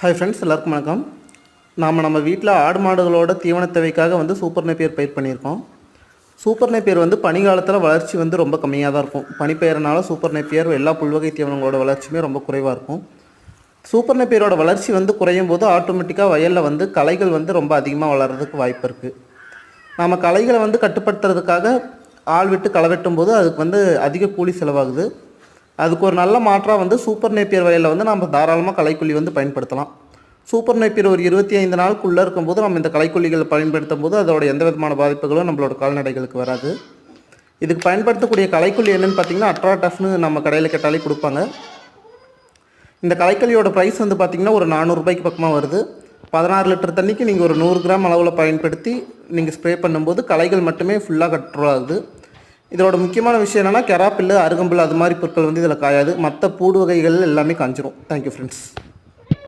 Hi friends எல்லாருக்கும் வணக்கம். நாம் நம்ம வீட்டில் ஆடு மாடுகளோட தீவன தேவைக்காக வந்து சூப்பர் நேப்பியர் பயிர் பண்ணியிருக்கோம். சூப்பர் நெப்பியர் வந்து பனிகாலத்தில் வளர்ச்சி வந்து ரொம்ப கம்மியாக தான் இருக்கும். பனி சூப்பர் நெப்பியர் எல்லா புல்வகை தீவனங்களோட வளர்ச்சியுமே ரொம்ப குறைவாக இருக்கும். சூப்பர் நேப்பியரோட வளர்ச்சி வந்து குறையும் போது ஆட்டோமேட்டிக்காக வயலில் வந்து களைகள் வந்து ரொம்ப அதிகமாக வளர்கிறதுக்கு வாய்ப்பு இருக்குது நாம் களைகளை வந்து கட்டுப்படுத்துறதுக்காக ஆள் விட்டு களை வெட்டும் போது அதுக்கு வந்து அதிக கூலி செலவாகுது. அதுக்கு ஒரு நல்ல மாற்றாக வந்து சூப்பர் நேப்பியர் வகையில் வந்து நம்ம தாராளமாக களைக்கொல்லி வந்து பயன்படுத்தலாம். சூப்பர் நேப்பியர் ஒரு இருபத்தி ஐந்து நாளுக்குள்ளே இருக்கும்போது நம்ம இந்த கலைக்குள்ளிகளை பயன்படுத்தும் போது அதோட எந்த விதமான பாதிப்புகளும் நம்மளோட கால்நடைகளுக்கு வராது. இதுக்கு பயன்படுத்தக்கூடிய களைக்கொல்லி என்னென்னு பார்த்தீங்கன்னா அட்ராடஃப்னு நம்ம கடையில் கேட்டாலே கொடுப்பாங்க. இந்த கலைக்கல்லியோட ப்ரைஸ் வந்து பார்த்திங்கன்னா ஒரு நானூறுபாய்க்கு பக்கமாக வருது. பதினாறு லிட்டர் தண்ணிக்கு நீங்கள் ஒரு நூறு கிராம் அளவில் பயன்படுத்தி நீங்கள் ஸ்ப்ரே பண்ணும்போது களைகள் மட்டுமே ஃபுல்லாக கண்ட்ரோல் ஆகுது இதோட முக்கியமான விஷயம் என்னென்னா கெராப்பில்லு அருகம்புல் அது மாதிரி பொருட்கள் வந்து இதில் காயாது. மற்ற பூடு வகைகள் எல்லாமே காஞ்சிரும். Thank you friends